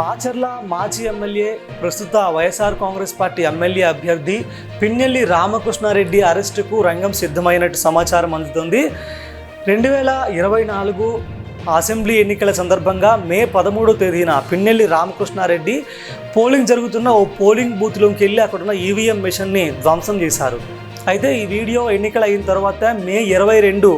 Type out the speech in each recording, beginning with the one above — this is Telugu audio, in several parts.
మాచర్ల మాజీ ఎమ్మెల్యే ప్రస్తుత వైఎస్ఆర్ కాంగ్రెస్ పార్టీ ఎమ్మెల్యే అభ్యర్థి పిన్నెల్లి రామకృష్ణారెడ్డి అరెస్టుకు రంగం సిద్ధమైనట్టు సమాచారం అందుతుంది. రెండు వేల ఇరవై నాలుగు అసెంబ్లీ ఎన్నికల సందర్భంగా మే పదమూడో తేదీన పిన్నెల్లి రామకృష్ణారెడ్డి పోలింగ్ జరుగుతున్న ఓ పోలింగ్ బూత్లోకి వెళ్ళి అక్కడున్న ఈవీఎం మిషన్ని ధ్వంసం చేశారు. అయితే ఈ వీడియో ఎన్నికలు అయిన తర్వాత మే ఇరవై రెండు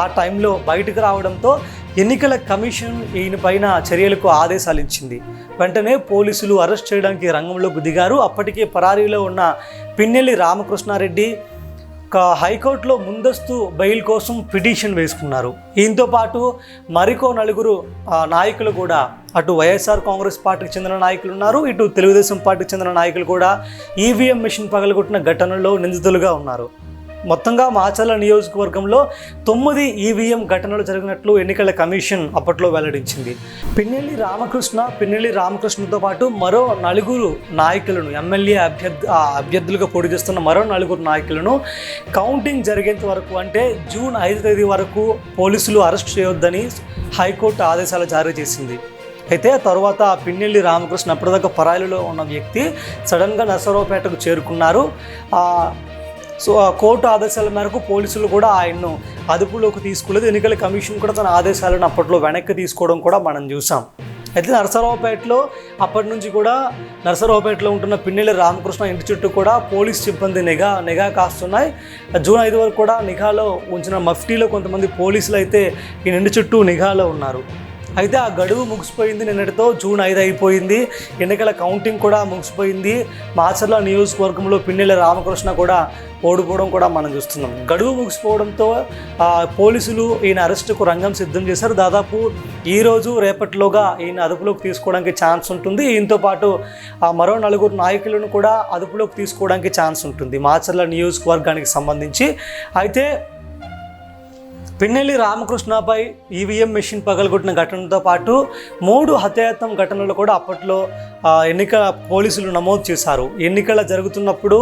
ఆ టైంలో బయటకు రావడంతో ఎన్నికల కమిషన్ ఈయన పైన చర్యలకు ఆదేశాలు ఇచ్చింది వెంటనే పోలీసులు అరెస్ట్ చేయడానికి రంగంలోకి దిగారు. అప్పటికే పరారీలో ఉన్న పిన్నెల్లి రామకృష్ణారెడ్డి హైకోర్టులో ముందస్తు బెయిల్ కోసం పిటిషన్ వేసుకున్నారు. దీంతో పాటు మరికో నలుగురు నాయకులు కూడా అటు వైఎస్ఆర్ కాంగ్రెస్ పార్టీకి చెందిన నాయకులు ఉన్నారు ఇటు తెలుగుదేశం పార్టీకి చెందిన నాయకులు కూడా ఈవీఎం మిషన్ పగలగొట్టిన ఘటనలో నిందితులుగా ఉన్నారు. మొత్తంగా మాచర్ల నియోజకవర్గంలో తొమ్మిది ఈవీఎం ఘటనలు జరిగినట్లు ఎన్నికల కమిషన్ అప్పట్లో వెల్లడించింది. పిన్నెల్లి రామకృష్ణ పిన్నెల్లి రామకృష్ణతో పాటు మరో నలుగురు నాయకులను ఎమ్మెల్యే అభ్యర్థి అభ్యర్థులుగా పోటీ చేస్తున్న మరో నలుగురు నాయకులను కౌంటింగ్ జరిగేంత వరకు అంటే జూన్ ఐదు తేదీ వరకు పోలీసులు అరెస్ట్ చేయొద్దని హైకోర్టు ఆదేశాలు జారీ చేసింది. అయితే తర్వాత పిన్నెల్లి రామకృష్ణ అప్పటిదాకా పరాయిలో ఉన్న వ్యక్తి సడన్గా నర్సరావుపేటకు చేరుకున్నారు. సో ఆ కోర్టు ఆదేశాల మేరకు పోలీసులు కూడా ఆయన్ను అదుపులోకి తీసుకోలేదు. ఎన్నికల కమిషన్ కూడా తన ఆదేశాలను అప్పట్లో వెనక్కి తీసుకోవడం కూడా మనం చూసాం. అయితే నరసరావుపేటలో అప్పటి నుంచి కూడా నరసరావుపేటలో ఉంటున్న పిన్నెల్లి రామకృష్ణ ఇంటి చుట్టూ కూడా పోలీస్ సిబ్బంది నిఘా నిఘా కాస్తున్నాయి. జూన్ ఐదు వరకు కూడా నిఘాలో ఉంచిన మఫ్టీలో కొంతమంది పోలీసులు అయితే ఈ ఇంటి చుట్టూ నిఘాలో ఉన్నారు. అయితే ఆ గడువు ముగిసిపోయింది నిన్నటితో జూన్ ఐదు అయిపోయింది. ఎన్నికల కౌంటింగ్ కూడా ముగిసిపోయింది. మాచర్ల నియోజకవర్గంలో పిన్నెల రామకృష్ణ కూడా ఓడిపోవడం కూడా మనం చూస్తున్నాం. గడువు ముగిసిపోవడంతో పోలీసులు ఈయన అరెస్టుకు రంగం సిద్ధం చేశారు. దాదాపు ఈరోజు రేపటిలోగా ఈయన అదుపులోకి తీసుకోవడానికి ఛాన్స్ ఉంటుంది. ఈయనతో పాటు మరో నలుగురు నాయకులను కూడా అదుపులోకి తీసుకోవడానికి ఛాన్స్ ఉంటుంది. మాచర్ల నియోజకవర్గానికి సంబంధించి. అయితే పిన్నెల్లి రామకృష్ణపై ఈవీఎం మెషిన్ పగలగొట్టిన ఘటనతో పాటు మూడు హత్యాయత్నం ఘటనలు కూడా అప్పట్లో ఎన్నిక పోలీసులు నమోదు చేశారు. ఎన్నికల జరుగుతున్నప్పుడు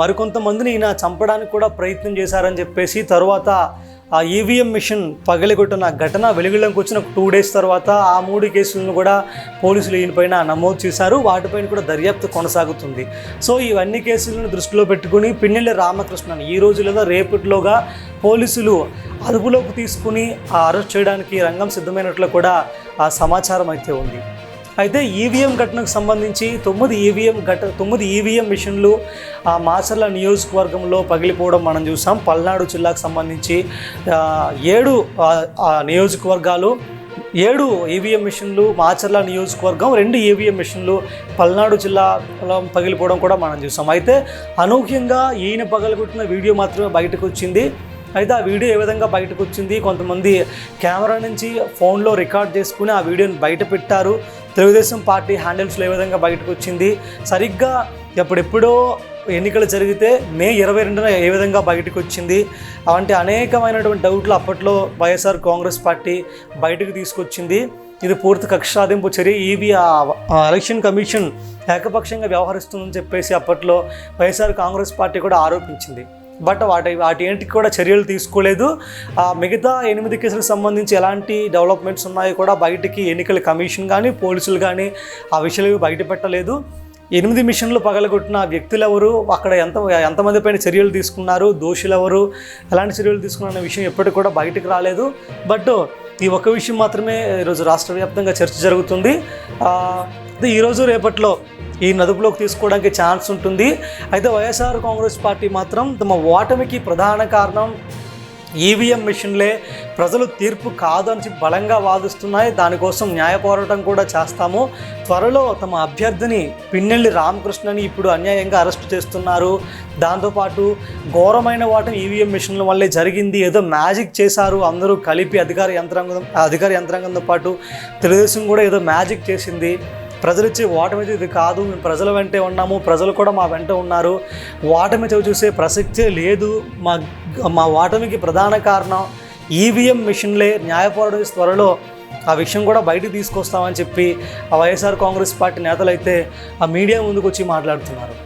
మరికొంతమందిని ఈయన చంపడానికి కూడా ప్రయత్నం చేశారని చెప్పేసి తర్వాత ఆ ఈవీఎం మిషన్ పగలగొట్టిన ఘటన వెలుగులోకి వచ్చిన టూ డేస్ తర్వాత ఆ మూడు కేసులను కూడా పోలీసులు ఈయనపైన నమోదు చేశారు. వాటిపైన కూడా దర్యాప్తు కొనసాగుతుంది. సో ఇవన్నీ కేసులను దృష్టిలో పెట్టుకుని పిన్నెల్లి రామకృష్ణన్ ఈ రోజు లేదా రేపటిలోగా పోలీసులు అదుపులోకి తీసుకుని ఆ అరెస్ట్ చేయడానికి రంగం సిద్ధమైనట్లు కూడా ఆ సమాచారం అయితే ఉంది. అయితే ఈవీఎం ఘటనకు సంబంధించి తొమ్మిది ఈవీఎం ఘట తొమ్మిది ఈవీఎం మిషన్లు ఆ మాచర్ల నియోజకవర్గంలో పగిలిపోవడం మనం చూసాం. పల్నాడు జిల్లాకు సంబంధించి ఏడు నియోజకవర్గాలు ఏడు ఈవీఎం మిషన్లు మాచర్ల నియోజకవర్గం రెండు ఈవీఎం మిషన్లు పల్నాడు జిల్లాలో పగిలిపోవడం కూడా మనం చూసాం. అయితే అనూహ్యంగా ఈయన పగలగొట్టిన వీడియో మాత్రమే బయటకు వచ్చింది. అయితే ఆ వీడియో ఏ విధంగా బయటకు వచ్చింది? కొంతమంది కెమెరా నుంచి ఫోన్లో రికార్డ్ చేసుకుని ఆ వీడియోని బయట పెట్టారు. తెలుగుదేశం పార్టీ హ్యాండిల్స్లో ఏ విధంగా బయటకు వచ్చింది? సరిగ్గా ఎప్పుడెప్పుడో ఎన్నికలు జరిగితే మే ఇరవై రెండున ఏ విధంగా బయటకు వచ్చింది? అలాంటి అనేకమైనటువంటి డౌట్లు అప్పట్లో వైఎస్ఆర్ కాంగ్రెస్ పార్టీ బయటకు తీసుకొచ్చింది. ఇది పూర్తి కక్షాదింపు చర్య. ఈవీ ఎలక్షన్ కమిషన్ ఏకపక్షంగా వ్యవహరిస్తుందని చెప్పేసి అప్పట్లో వైఎస్ఆర్ కాంగ్రెస్ పార్టీ కూడా ఆరోపించింది. బట్ వాటి వాటి ఏంటికి కూడా చర్యలు తీసుకోలేదు. ఆ మిగతా ఎనిమిది కేసులకు సంబంధించి ఎలాంటి డెవలప్మెంట్స్ ఉన్నాయో కూడా బయటికి ఎన్నికల కమిషన్ కానీ పోలీసులు కానీ ఆ విషయాలు బయట పెట్టలేదు. ఎనిమిది మిషన్లు పగలగొట్టిన వ్యక్తులు ఎవరు అక్కడ ఎంత ఎంతమంది పైన చర్యలు తీసుకున్నారు? దోషులు ఎవరు ఎలాంటి చర్యలు తీసుకున్న విషయం ఎప్పటికి కూడా బయటకు రాలేదు. బట్ ఈ ఒక్క విషయం మాత్రమే ఈరోజు రాష్ట్ర వ్యాప్తంగా చర్చ జరుగుతుంది. ఈరోజు రేపట్లో ఈ నదుపులోకి తీసుకోవడానికి ఛాన్స్ ఉంటుంది. అయితే వైఎస్ఆర్ కాంగ్రెస్ పార్టీ మాత్రం తమ ఓటమికి ప్రధాన కారణం ఈవీఎం మిషన్లే. ప్రజలు తీర్పు కాదని బలంగా వాదిస్తున్నాయి. దానికోసం న్యాయ పోరాటం కూడా చేస్తాము. త్వరలో తమ అభ్యర్థిని పిన్నెల్లి రామకృష్ణని ఇప్పుడు అన్యాయంగా అరెస్ట్ చేస్తున్నారు. దాంతోపాటు ఘోరమైన వాటం ఈవీఎం మిషన్ల వల్లే జరిగింది. ఏదో మ్యాజిక్ చేశారు. అందరూ కలిపి అధికార యంత్రాంగం అధికార యంత్రాంగంతో పాటు తెలుగుదేశం కూడా ఏదో మ్యాజిక్ చేసింది. ప్రజలు ఇచ్చే ఓటమి ఇది కాదు. మేము ప్రజల వెంటే ఉన్నాము. ప్రజలు కూడా మా వెంట ఉన్నారు. ఓటమి చవి చూసే ప్రసక్తే లేదు. మా మా ఓటమికి ప్రధాన కారణం ఈవీఎం మిషన్లే. న్యాయపోరాట త్వరలో ఆ విషయం కూడా బయటికి తీసుకొస్తామని చెప్పి ఆ వైఎస్ఆర్ కాంగ్రెస్ పార్టీ నేతలు అయితే ఆ మీడియా ముందుకు వచ్చి మాట్లాడుతున్నారు.